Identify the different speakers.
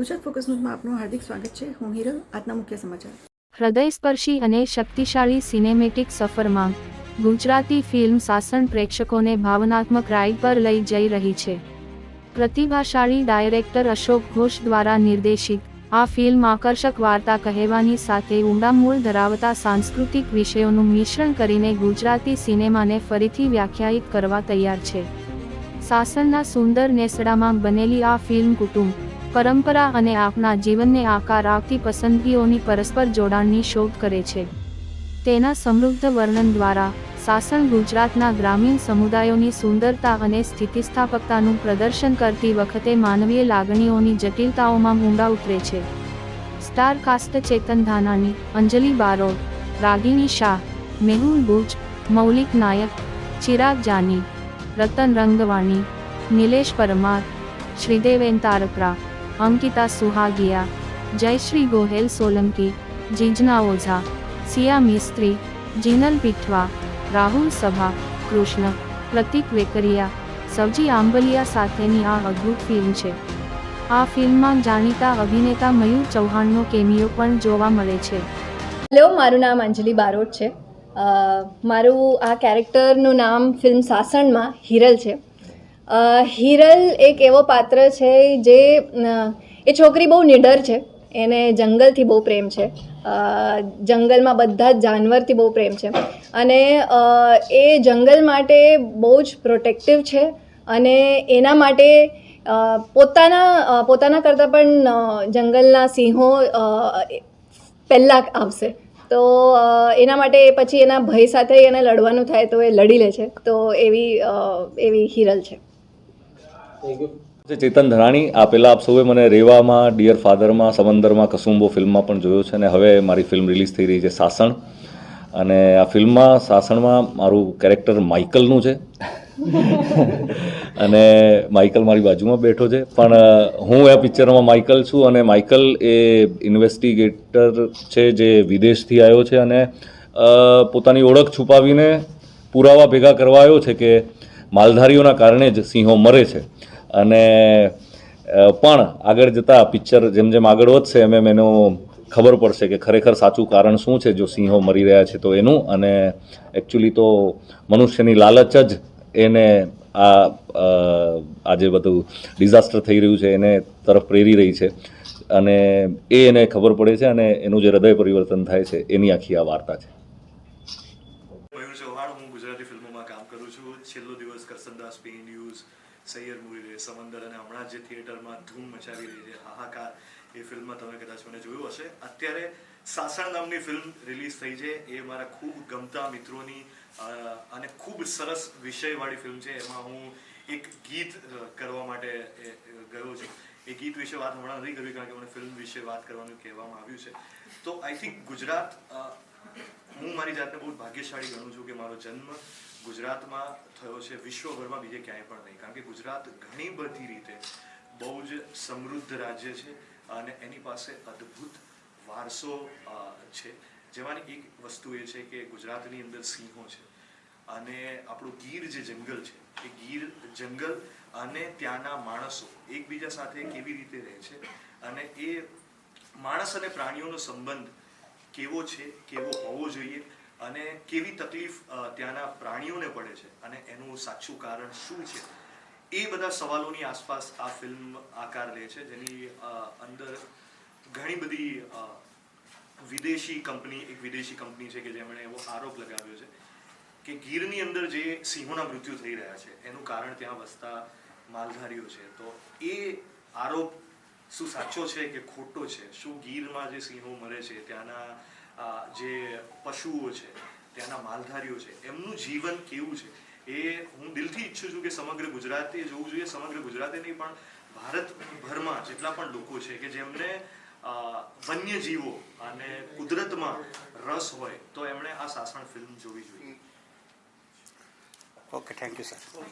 Speaker 1: Gujarat focus ન્યૂઝમાં આપનું હાર્દિક સ્વાગત છે. હું હિરલ, આજના મુખ્ય સમાચાર.
Speaker 2: હૃદયસ્પર્શી અને શક્તિશાળી સિનેમેટિક સફરમાં ગુજરાતી ફિલ્મ સાસણ પ્રેક્ષકોને ભાવનાત્મક રાઈડ પર લઈ જઈ રહી છે. પ્રતિભાશાળી ડાયરેક્ટર અશોક ઘોષ દ્વારા નિર્દેશિત આ ફિલ્મ આકર્ષક વાર્તા કહેવાની સાથે ઊંડા મૂળ ધરાવતા સાંસ્કૃતિક વિષયોનું મિશ્રણ કરીને ગુજરાતી સિનેમાને ફરીથી વ્યાખ્યાયિત કરવા તૈયાર છે. સાસણના સુંદર નેસડામાં બનેલી આ ફિલ્મ કુટુંબ પરંપરા અને આપના જીવનને આકાર આપતી પસંદગીઓની પરસ્પર જોડાણની શોધ કરે છે. તેના સમૃદ્ધ વર્ણન દ્વારા, સાસણ ગુજરાતના ગ્રામીણ સમુદાયોની સુંદરતા અને સ્થિતિસ્થાપકતાનું પ્રદર્શન કરતી વખતે માનવીય લાગણીઓની જટિલતાઓમાં ઊંડા ઉતરે છે. સ્ટાર કાસ્ટ ચેતન ધાનાની અંજલિ બારોડ, રાગિણી શાહ, મેહુલ ભુજ, મૌલિક નાયક, ચિરાગ જાની, રતન રંગવાણી, નિલેશ પરમાર, શ્રીદેવેન તારકરા અંકિતા સુહાગિયા જયશ્રી ગોહેલ સોલંકી જીજના ઓઝા, સિયા મિસ્ત્રી, જીનલ પીઠવા, રાહુલ સભા, કૃષ્ણ, પ્રતિક વેકરિયા, સવજી આંબલિયા સાથેની આ અદ્ભુત ફિલ્મ છે. આ ફિલ્મમાં જાણીતા અભિનેતા મયુર ચૌહાણનો કેમિયો પણ જોવા મળે છે.
Speaker 3: હેલો, મારું નામ અંજલિ બારોટ છે. મારું આ કેરેક્ટરનું નામ ફિલ્મ સાસણમાં હિરલ છે. હિરલ એક એવો પાત્ર છે જે એ છોકરી બહુ નિડર છે. એને જંગલથી બહુ પ્રેમ છે. જંગલમાં બધા જ જાનવરથી બહુ પ્રેમ છે. અને એ જંગલ માટે બહુ જ પ્રોટેક્ટિવ છે અને એના માટે પોતાના પોતાના કરતાં પણ જંગલના સિંહો પહેલાં આવશે. તો એના માટે પછી એના ભય સાથે એને લડવાનું થાય તો એ લડી લે છે. તો એવી એવી હિરલ છે.
Speaker 4: ચેતન ધરાણી આ પહેલાં આપ સૌએ મને રેવામાં ડિયર ફાધરમાં સમંદરમાં, કસુંબો ફિલ્મમાં પણ જોયો છે અને હવે મારી ફિલ્મ રિલીઝ થઈ રહી છે સાસણ. અને આ ફિલ્મમાં, સાસણમાં મારું કેરેક્ટર માઇકલનું છે. અને માઇકલ મારી બાજુમાં બેઠો છે. પણ હું આ પિક્ચરમાં માઇકલ છું અને માઇકલ એ ઇન્વેસ્ટિગેટર છે જે વિદેશથી આવ્યો છે અને પોતાની ઓળખ છુપાવીને પુરાવા ભેગા કરવા આવ્યો છે કે માલધારીઓના કારણે જ સિંહો મરે છે. અને પણ આગળ જતાં પિક્ચર જેમ જેમ આગળ વધશે, એમ એમ એનો ખબર પડશે કે ખરેખર સાચું કારણ શું છે જો સિંહો મરી રહ્યા છે તો એનું. અને એકચ્યુઅલી તો મનુષ્યની લાલચ જ એને આ આજે બધું ડિઝાસ્ટર થઈ રહ્યું છે એને તરફ પ્રેરી રહી છે. અને એ એને ખબર પડે છે અને એનું જે હૃદય પરિવર્તન થાય છે એની આખી આ વાર્તા છે.
Speaker 5: ચૌહાણ હું ગુજરાતી ફિલ્મોમાં કામ કરું છું. છેલ્લો દિવસ Karsandas, pay news Saiyar movie રે સમંદર અને હમણાં જે થિયેટરમાં ધૂમ મચાવી રહી છે, હાહાકાર એ ફિલ્મમાં તમે કદાચ મને જોયું હશે. અત્યારે સાસણ નામની ફિલ્મ રિલીઝ થઈ છે. એ મારા ખૂબ ગમતા મિત્રોની અને ખૂબ સરસ વિષયવાળી ફિલ્મ છે. એમાં હું એક ગીત કરવા માટે ગયો છું. એ ગીત વિશે વાત હમણાં નથી કરવી, કારણ કે મને ફિલ્મ વિશે વાત કરવાનું કહેવામાં આવ્યું છે. તો આઈ થિંક ગુજરાત હું મારી જાતને બહુ ભાગ્યશાળી ગણું છું કે મારો જન્મ ગુજરાતમાં થયો છે, વિશ્વભરમાં બીજે ક્યાંય પણ નહીં. કારણ કે ગુજરાત ઘણી બધી રીતે બહુ જ સમૃદ્ધ રાજ્ય છે અને એની પાસે અદ્ભુત વારસો છે. જેમાંની એક વસ્તુ એ છે કે ગુજરાતની અંદર સિંહો છે અને આપણું ગીર જે જંગલ છે, એ ગીર જંગલ અને ત્યાંના માણસો એકબીજા સાથે કેવી રીતે રહે છે અને એ માણસ અને પ્રાણીઓનો સંબંધ કેવો છે, કેવો હોવો જોઈએ અને કેવી તકલીફ ત્યાંના પ્રાણીઓને પડે છે અને એનું સાચું કારણ શું છે? એ બધા સવાલોની આસપાસ આ ફિલ્મ આકાર લે છે, જેની અંદર ઘણી બધી વિદેશી કંપની, એક વિદેશી કંપની છે કે જેમણે એવો આરોપ લગાવ્યો છે કે ગીરની અંદર જે સિંહોના મૃત્યુ થઈ રહ્યા છે, એનું કારણ ત્યાં વસતા માલધારીઓ છે. તો એ આરોપ શું સાચો છે કે ખોટો છે? શું ગીરમાં જે સિંહો મરે છે, ત્યાંના જે પશુઓ છે, ત્યાંના માલધારીઓ છે, એમનું જીવન કેવું છે? એ હું દિલથી ઈચ્છું છું કે સમગ્ર ગુજરાતે જોવું જોઈએ. સમગ્ર ગુજરાતે નહીં, પણ ભારતભરમાં જેટલા પણ લોકો છે કે જેમને વન્ય વન્યજીવો અને કુદરતમાં રસ હોય, તો એમણે આ સાસણ ફિલ્મ જોવી જોઈએ.
Speaker 6: Okay, thank you, sir.